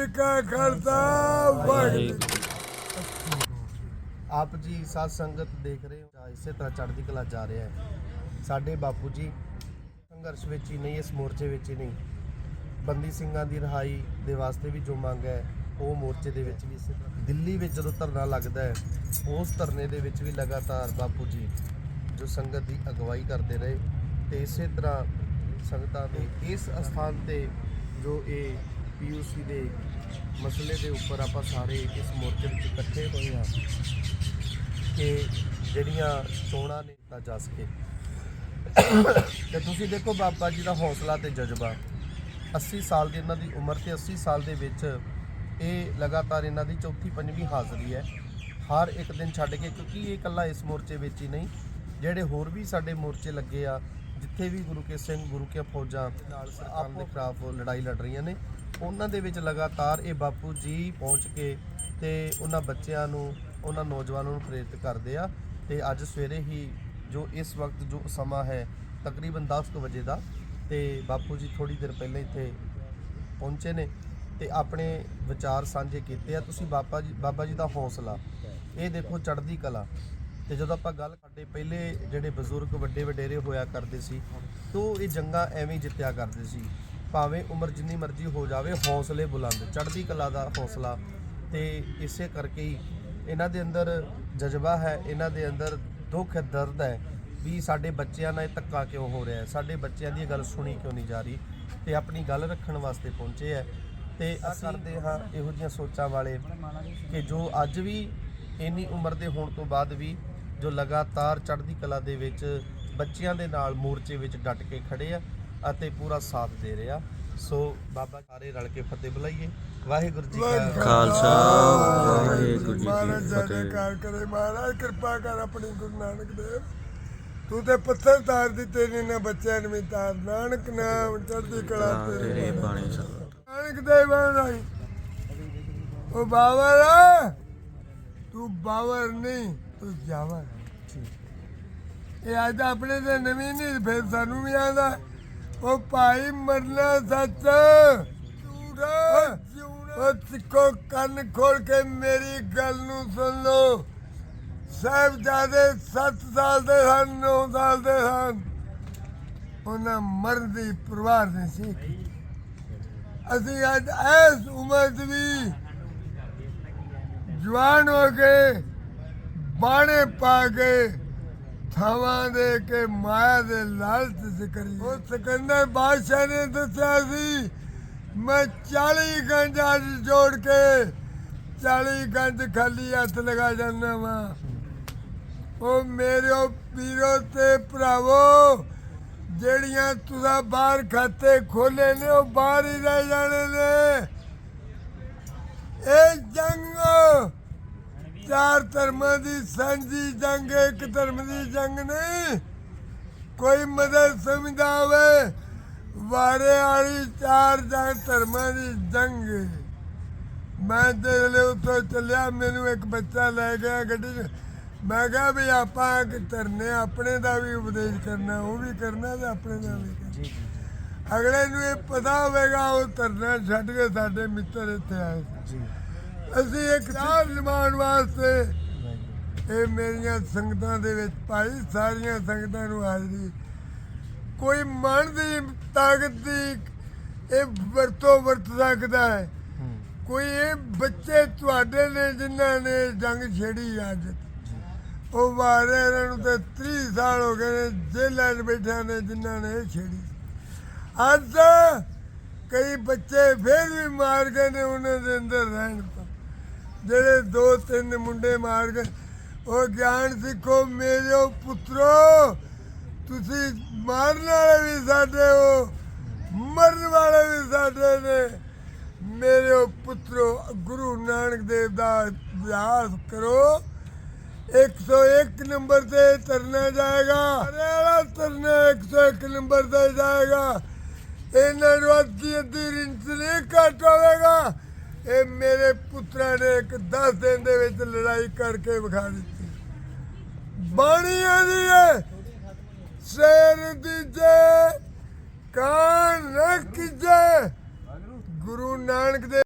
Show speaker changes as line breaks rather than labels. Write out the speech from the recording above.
ਜੀ ਕਾ ਖਾਲਸਾ ਵਾਹਿਗੁਰੂ
ਆਪ ਜੀ ਸਾਧ ਸੰਗਤ ਦੇਖ ਰਹੇ ਹੋ। ਇਸੇ ਤਰ੍ਹਾਂ ਚੜ੍ਹਦੀ ਕਲਾ ਜਾ ਰਿਹਾ ਹੈ। ਸਾਡੇ ਬਾਪੂ ਜੀ ਸੰਘਰਸ਼ ਵਿੱਚ ਹੀ ਨਹੀਂ ਇਸ ਮੋਰਚੇ ਵਿੱਚ ਹੀ ਨਹੀਂ। ਬੰਦੀ ਸਿੰਘਾਂ ਦੀ ਰਿਹਾਈ ਦੇ ਵਾਸਤੇ ਵੀ ਜੋ ਮੰਗ ਹੈ ਉਹ ਮੋਰਚੇ ਦੇ ਵਿੱਚ ਵੀ ਇਸੇ ਤਰ੍ਹਾਂ। ਦਿੱਲੀ ਵਿੱਚ ਜਦੋਂ ਧਰਨਾ ਲੱਗਦਾ ਹੈ ਉਸ ਧਰਨੇ ਦੇ ਵਿੱਚ ਵੀ ਲਗਾਤਾਰ ਬਾਪੂ ਜੀ ਜੋ ਸੰਗਤ ਦੀ ਅਗਵਾਈ ਕਰਦੇ ਰਹੇ। ਤੇ ਇਸੇ ਤਰ੍ਹਾਂ ਸੰਗਤਾਂ ਦੇ ਇਸ ਅਸਥਾਨ ਤੇ ਜੋ ਇਹ ਪੀਯੂਸੀ ਦੇ ਮਸਲੇ ਦੇ ਉੱਪਰ ਆਪਾਂ ਸਾਰੇ ਇਸ ਮੋਰਚੇ ਵਿੱਚ ਇਕੱਠੇ ਹੋਏ ਹਾਂ ਕਿ ਜਿਹੜੀਆਂ ਚੋਣਾਂ ਨੇ ਤਾਂ ਜਾ ਸਕੇ ਤੇ ਤੁਸੀਂ ਦੇਖੋ ਬਾਬਾ ਜੀ ਦਾ ਹੌਸਲਾ ਤੇ ਜਜ਼ਬਾ। 80 ਸਾਲ ਦੀ ਇਹਨਾਂ ਦੀ ਉਮਰ ਤੇ 80 ਸਾਲ ਦੇ ਵਿੱਚ ਇਹ ਲਗਾਤਾਰ ਇਹਨਾਂ ਦੀ ਚੌਥੀ ਪੰਜਵੀਂ ਹਾਜ਼ਰੀ ਹੈ। ਹਰ ਇੱਕ ਦਿਨ ਛੱਡ ਕੇ ਕਿਉਂਕਿ ਇਹ ਇਕੱਲਾ ਇਸ ਮੋਰਚੇ ਵਿੱਚ ਹੀ ਨਹੀਂ ਜਿਹੜੇ ਹੋਰ ਵੀ ਸਾਡੇ ਮੋਰਚੇ ਲੱਗੇ ਆ ਜਿੱਥੇ ਵੀ ਗੁਰੂ ਕੇ ਸਿੰਘ ਗੁਰੂ ਕੇ ਫੌਜਾਂ ਨਾਲ ਸਰਕਾਰ ਦੇ ਖਿਲਾਫ ਲੜਾਈ ਲੜ ਰਹੀਆਂ ਨੇ ਉਹਨਾਂ ਦੇ ਵਿੱਚ ਲਗਾਤਾਰ ਇਹ ਬਾਪੂ ਜੀ ਪਹੁੰਚ ਕੇ ਤੇ ਉਹਨਾਂ ਬੱਚਿਆਂ ਨੂੰ, ਉਹਨਾਂ ਨੌਜਵਾਨਾਂ ਨੂੰ ਪ੍ਰੇਰਿਤ ਕਰਦੇ ਆ ਤੇ ਅੱਜ ਸਵੇਰੇ ਹੀ ਜੋ ਇਸ ਵਕਤ ਜੋ ਸਮਾਂ ਹੈ ਤਕਰੀਬਨ 10 ਕੁ ਵਜੇ ਦਾ ਤੇ ਬਾਪੂ ਜੀ ਥੋੜੀ ਦੇਰ ਪਹਿਲਾਂ ਇੱਥੇ ਪਹੁੰਚੇ ਨੇ ਤੇ ਆਪਣੇ ਵਿਚਾਰ ਸਾਂਝੇ ਕੀਤੇ ਆ। ਤੁਸੀਂ ਬਾਬਾ ਜੀ ਬਾਬਾ ਜੀ ਦਾ ਹੌਸਲਾ, ਇਹ ਦੇਖੋ ਚੜ੍ਹਦੀ ਕਲਾ ਤੇ ਜਦੋਂ ਆਪਾਂ ਗੱਲ ਸਾਡੇ ਪਹਿਲੇ ਜਿਹੜੇ ਬਜ਼ੁਰਗ ਵੱਡੇ ਵਡੇਰੇ ਹੋਇਆ ਕਰਦੇ ਸੀ, ਤੋਂ ਇਹ ਜੰਗਾਂ ਐਵੇਂ ਜਿੱਤਿਆ ਕਰਦੇ ਸੀ। ਭਾਵੇਂ ਉਮਰ ਜਿੰਨੀ ਮਰਜ਼ੀ ਹੋ ਜਾਵੇ, ਹੌਸਲੇ ਬੁਲੰਦ, ਚੜ੍ਹਦੀ ਕਲਾ ਦਾ ਹੌਸਲਾ। ਤੇ ਇਸੇ ਕਰਕੇ ਹੀ ਇਹਨਾਂ ਦੇ ਅੰਦਰ ਜਜ਼ਬਾ ਹੈ, ਇਹਨਾਂ ਦੇ ਅੰਦਰ ਦੁੱਖ ਹੈ, ਦਰਦ ਹੈ ਵੀ ਸਾਡੇ ਬੱਚਿਆਂ ਨਾਲ ਇਹ ਧੱਕਾ ਕਿਉਂ ਹੋ ਰਿਹਾ ਹੈ? ਸਾਡੇ ਬੱਚਿਆਂ ਦੀ ਇਹ ਗੱਲ ਸੁਣੀ ਕਿਉਂ ਨਹੀਂ ਜਾ ਰਹੀ? ਤੇ ਆਪਣੀ ਗੱਲ ਰੱਖਣ ਵਾਸਤੇ ਪਹੁੰਚੇ ਹੈ। ਤੇ ਅਸੀਂ ਕਰਦੇ ਹਾਂ ਇਹੋ ਜਿਹੀਆਂ ਸੋਚਾਂ ਵਾਲੇ ਕਿ ਜੋ ਅੱਜ ਵੀ ਇੰਨੀ ਉਮਰ ਦੇ ਹੋਣ ਤੋਂ ਬਾਅਦ ਵੀ ਜੋ ਲਗਾਤਾਰ ਚੜ੍ਹਦੀ ਕਲਾ ਦੇ ਵਿੱਚ ਬੱਚਿਆਂ ਦੇ ਨਾਲ ਮੋਰਚੇ ਵਿੱਚ ਡਟ ਕੇ ਖੜੇ ਆ ਅਤੇ ਪੂਰਾ ਸਾਥ ਦੇ ਰਹੇ। ਸੋ ਬਾਬਾ ਸਾਰੇ ਰਲ ਕੇ ਫਤਿਹ ਬੁਲਾਈਏ। ਵਾਹਿਗੁਰੂ ਜੀ ਕਾ
ਖਾਲਸਾ। ਵਾਹਿਗੁਰੂ ਜੀ ਕੀ ਫਤਿਹ।
ਜੈਕਾਰ ਕਰੇ। ਮਹਾਰਾਜ ਕਿਰਪਾ ਕਰ ਆਪਣੀ ਗੁਰੂ ਨਾਨਕ ਦੇਵ। ਤੂੰ ਤੇ ਪੱਥਰ ਤਾਰ ਦਿੱਤੇ ਨੇ ਨਾ ਬੱਚਿਆਂ ਨੂੰ ਤਾਰ। ਨਾਨਕ ਨਾਮ ਚੜ੍ਹਦੀ ਕਲਾ
ਤੇਰੇ ਬਾਣੀ ਸਭ
ਨਾਨਕ ਦੇਵ ਆਈ। ਉਹ ਬਾਵਰ ਤੂੰ ਬਾਵਰ ਨਹੀਂ ਤੂੰ ਜਾਵਰ। ਇਹ ਅੱਜ ਆਪਣੇ ਤੇ ਨਵੀਂ ਨਹੀਂ ਫਿਰ ਸਾਨੂੰ ਵੀ ਆਂਦਾ ਉਹ ਭਾਈ ਮਰਨਾ ਸੱਚ। ਝੂਠਾ ਉਹ ਸਿੱਖੋ ਕੰਨ ਖੋਲ ਕੇ ਮੇਰੀ ਗੱਲ ਨੂੰ ਸੁਣ ਲਓ। ਸਾਹਿਬਜ਼ਾਦੇ 7 ਸਾਲ ਦੇ ਸਨ 9 ਸਾਲ ਦੇ ਸਨ ਉਹਨਾਂ ਮਰਨ ਦੀ ਪਰਵਾਹ ਨਹੀਂ ਸੀ। ਅਸੀਂ ਅੱਜ ਇਸ ਉਮਰ ਵੀ ਜਵਾਨ ਹੋ ਕੇ ਬਾਣੇ ਪਾ ਕੇ ਥਾਵਾਂ ਦੇ ਕੇ ਮਾਇਆ ਦੇ ਲਾਲਚ ਚ ਉਹ ਸਿਕੰਦਰ ਬਾਦਸ਼ਾਹ ਨੇ ਦੱਸਿਆ ਸੀ, ਮੈਂ 40 ਗੰਜ ਅੱਜ ਜੋੜ ਕੇ 40 ਗੰਜ ਖਾਲੀ ਹੱਥ ਲਗਾ ਜਾਂਦਾ ਵਾਂ। ਉਹ ਮੇਰੇ ਪੀਰੋ ਤੇ ਭਰਾਵੋ, ਜਿਹੜੀਆਂ ਤੁਸੀਂ ਬਾਹਰ ਖਾਤੇ ਖੋਲੇ ਨੇ, ਉਹ ਬਾਹਰ ਹੀ ਰਹਿ ਜਾਣੇ ਨੇ। ਇਹ ਜੰਗ ਚਾਰ ਧਰਮਾਂ ਦੀ ਸਾਂਝੀ ਜੰਗ ਇੱਕ ਧਰਮ ਦੀ ਜੰਗ ਨਹੀਂ। ਕੋਈ ਮਦਦ ਸਮਝਦਾ ਹੋਵੇ ਵਾਰੇ ਵਾਲੀ ਚਾਰ ਜੰਗ ਧਰਮਾਂ ਦੀ ਜੰਗ। ਮੈਂ ਤੇਰੇ ਲਈ ਉੱਥੋਂ ਚੱਲਿਆ ਮੈਨੂੰ ਇੱਕ ਬੱਚਾ ਲੈ ਗਿਆ ਗੱਡੀ 'ਚ। ਮੈਂ ਕਿਹਾ ਵੀ ਆਪਾਂ ਕਿ ਧਰਨੇ ਆਪਣੇ ਦਾ ਵੀ ਉਪਦੇਸ਼ ਕਰਨਾ ਉਹ ਵੀ ਕਰਨਾ ਤੇ ਆਪਣੇ ਦਾ ਵੀ ਕਰਨਾ।
ਜੀ ਜੀ।
ਅਗਲੇ ਨੂੰ ਇਹ ਪਤਾ ਹੋਵੇਗਾ ਉਹ ਧਰਨਾ ਛੱਡ ਕੇ ਸਾਡੇ ਮਿੱਤਰ ਇੱਥੇ ਆਏ।
ਜੀ।
ਅਸੀਂ ਇੱਕ ਚਾਰ ਨਿਭਾਉਣ ਵਾਸਤੇ। ਇਹ ਮੇਰੀਆਂ ਸੰਗਤਾਂ ਦੇ ਵਿੱਚ ਭਾਈ ਸਾਰੀਆਂ ਸੰਗਤਾਂ ਨੂੰ ਹਾਜ਼ਰੀ। ਕੋਈ ਮਨ ਦੀ ਤਾਕਤ ਦੀ ਇਹ ਵਰਤੋਂ ਵਰਤ ਸਕਦਾ ਹੈ। ਕੋਈ ਇਹ ਬੱਚੇ ਤੁਹਾਡੇ ਨੇ ਜਿਨ੍ਹਾਂ ਨੇ ਜੰਗ ਛੇੜੀ ਅੱਜ। ਉਹ ਮਾਰੇ ਇਹਨਾਂ ਨੂੰ ਤੇ 30 ਸਾਲ ਹੋ ਗਏ ਨੇ ਜੇਲ੍ਹਾਂ 'ਚ ਬੈਠਿਆਂ ਨੇ ਜਿਨ੍ਹਾਂ ਨੇ ਇਹ ਛੇੜੀ। ਅੱਜ ਕਈ ਬੱਚੇ ਫੇਰ ਵੀ ਮਾਰ ਗਏ ਨੇ ਉਹਨਾਂ ਦੇ ਅੰਦਰ ਰਹਿਣ ਜਿਹੜੇ ਦੋ ਤਿੰਨ ਮੁੰਡੇ ਮਾਰ ਗਏ, ਉਹ ਗਿਆਨ ਸਿੱਖੋ, ਮੇਰੇ ਪੁੱਤਰੋ, ਤੁਸੀਂ ਮਾਰਨ ਵਾਲੇ ਵੀ ਸਾਡੇ ਹੋ, ਮਰਨ ਵਾਲੇ ਵੀ ਸਾਡੇ ਨੇ। ਮੇਰੇ ਪੁੱਤਰੋ, ਗੁਰੂ ਨਾਨਕ ਦੇਵ ਦਾ ਅਭਿਆਸ ਕਰੋ। 101 ਨੰਬਰ ਤੇ ਤਰਨਾ ਜਾਏਗਾ। ਹਰਿਆਣਾ ਤਰਨਾ 101 ਨੰਬਰ ਤੇ ਜਾਏਗਾ। ਇਹਨਾਂ ਨੂੰ ਅੱਧੀ ਅੱਧੀ ਰਿੰਚ ਨਹੀਂ ਘੱਟ ਹੋਵੇਗਾ। ਇਹ ਮੇਰੇ ਪੁੱਤਰਾਂ ਨੇ ਇੱਕ 10 ਦਿਨ ਦੇ ਵਿੱਚ ਲੜਾਈ ਕਰਕੇ ਵਿਖਾ ਦਿੱਤੀ। ਬਾਣੀ ਆਦੀ ਹੈ। ਸ਼ੇਰ ਦੀ ਜੇ, ਕਾਨ ਰੱਖ ਜੇ। ਗੁਰੂ ਨਾਨਕ ਦੇ